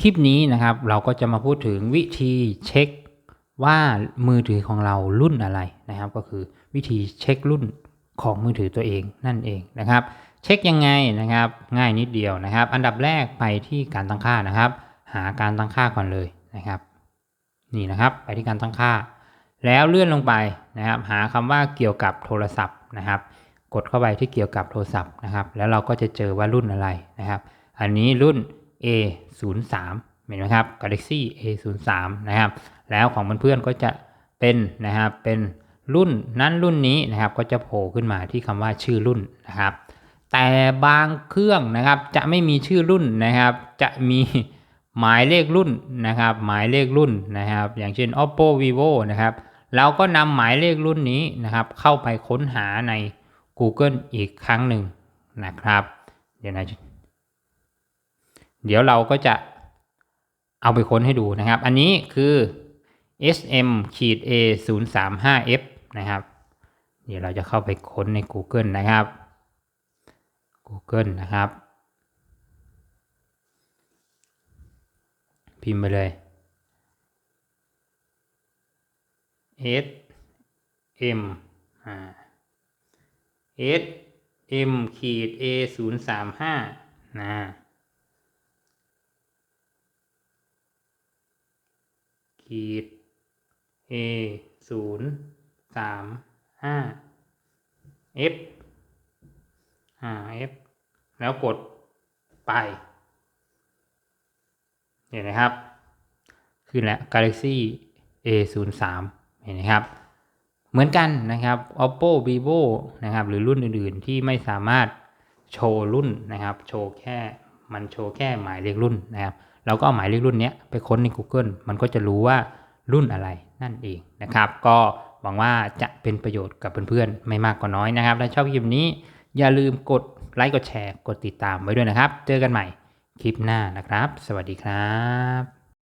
คลิปนี้นะครับเราก็จะมาพูดถึงวิธีเช็คว่ามือถือของเรารุ่นอะไรนะครับ ก็คือวิธีเช็ครุ่นของมือถือตัวเองนั่นเองนะครับ เช็คยังไงนะครับ ง่ายนิดเดียวนะครับ อันดับแรกไปที่การตั้งค่านะครับ หาการตั้งค่าก่อนเลยนะครับ นี่นะครับไปที่การตั้งค่า แล้วเลื่อนลงไปนะครับ หาคำว่าเกี่ยวกับโทรศัพท์นะครับ กดเข้าไปที่เกี่ยวกับโทรศัพท์นะครับ แล้วเราก็จะเจอว่ารุ่นอะไรนะครับ อันนี้รุ่น A03 เห็นไหมครับ Galaxy A03 นะครับ แล้วของเพื่อนๆก็จะเป็นนะครับเป็นรุ่นนั้นรุ่นนี้นะครับ ก็จะโผล่ขึ้นมาที่คำว่าชื่อรุ่นนะครับ แต่บางเครื่องนะครับจะไม่มีชื่อรุ่นนะครับ จะมีหมายเลขรุ่นนะครับ หมายเลขรุ่นนะครับ อย่างเช่น oppo vivo นะครับเราก็นำหมายเลขรุ่นนี้นะครับ เข้าไปค้นหาใน Google อีกครั้งหนึ่งนะครับ เดี๋ยวนะ เดี๋ยวเราก็จะเอาไปค้นให้ดูนะครับ อันนี้คือ sm ขีด a 0 3 5 f นะครับ เดี๋ยวเราจะเข้าไปค้นใน Google นะครับ Google นะครับ พิมพ์ไปเลย s m s m ขีด a 0 3 5นะ ขีด a ศูนย์สามห้า f อ่า f แล้วกดไป เห็นไหมครับ ขึ้นแล้ว Galaxy A 0 3เห็นไหมครับ เหมือนกันนะครับ oppo vivo นะครับ หรือรุ่นอื่นๆ ที่ไม่สามารถโชว์รุ่นนะครับ โชว์แค่ มันโชว์แค่หมายเลขรุ่นนะครับ เราก็เอาหมายเลขรุ่นนี้ไปค้นใน Google มันก็จะรู้ว่ารุ่นอะไรนั่นเองนะครับ ก็หวังว่าจะเป็นประโยชน์กับเพื่อนๆ ไม่มากก็น้อยนะครับ ถ้าชอบคลิปนี้อย่าลืมกดไลค์ กดแชร์ กดติดตามไว้ด้วยนะครับ เจอกันใหม่คลิปหน้านะครับ สวัสดีครับ